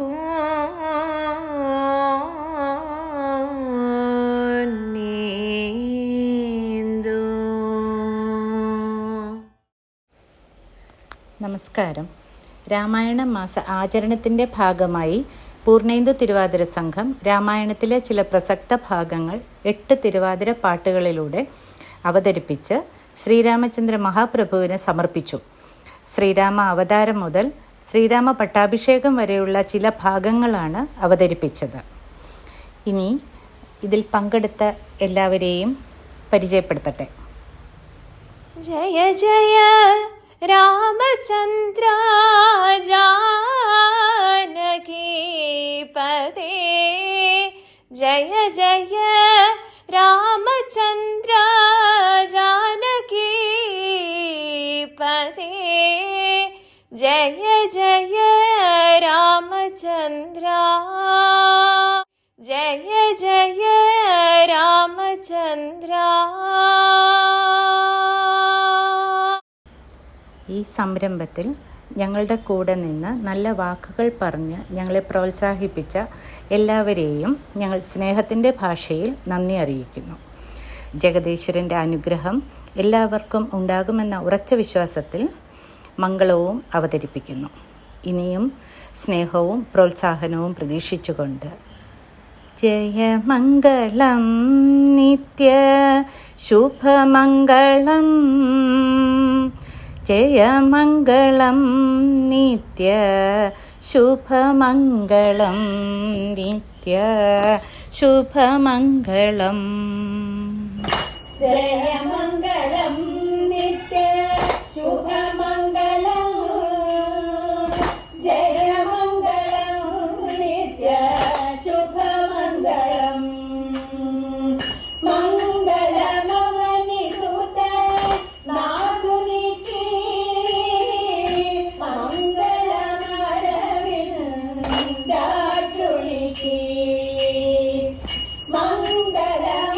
നമസ്കാരം. രാമായണ മാസ ആചരണത്തിന്റെ ഭാഗമായി പൂർണേന്ദു തിരുവാതിര സംഘം രാമായണത്തിലെ ചില പ്രസക്ത ഭാഗങ്ങൾ എട്ട് തിരുവാതിര പാട്ടുകളിലൂടെ അവതരിപ്പിച്ച് ശ്രീരാമചന്ദ്ര മഹാപ്രഭുവിനെ സമർപ്പിച്ചു. ശ്രീരാമ അവതാരം മുതൽ ശ്രീരാമ പട്ടാഭിഷേകം വരെയുള്ള ചില ഭാഗങ്ങളാണ് അവതരിപ്പിച്ചത്. ഇനി ഇതിൽ പങ്കെടുത്ത എല്ലാവരെയും പരിചയപ്പെടുത്തട്ടെ. ജയ ജയ രാമചന്ദ്ര പദേ. ജയ ജയ രാമചന്ദ്ര ജാനകീ പദേ. ജയ ജയ രാമചന്ദ്ര ജയ ജയ രാമചന്ദ്ര ഈ സംരംഭത്തിൽ ഞങ്ങളുടെ കൂടെ നിന്ന് നല്ല വാക്കുകൾ പറഞ്ഞ് ഞങ്ങളെ പ്രോത്സാഹിപ്പിച്ച എല്ലാവരെയും ഞങ്ങൾ സ്നേഹത്തിന്റെ ഭാഷയിൽ നന്ദി അറിയിക്കുന്നു. ജഗദീശ്വരന്റെ അനുഗ്രഹം എല്ലാവർക്കും ഉണ്ടാകുമെന്ന ഉറച്ച വിശ്വാസത്തിൽ മംഗളവും അവതരിപ്പിക്കുന്നു. ഇനിയും സ്നേഹവും പ്രോത്സാഹനവും പ്രതീക്ഷിച്ചുകൊണ്ട്. ജയമംഗളം നിത്യ ശുഭമംഗളം. ജയമംഗളം നിത്യ ശുഭമംഗളം നിത്യ ശുഭമംഗളം. Tadá!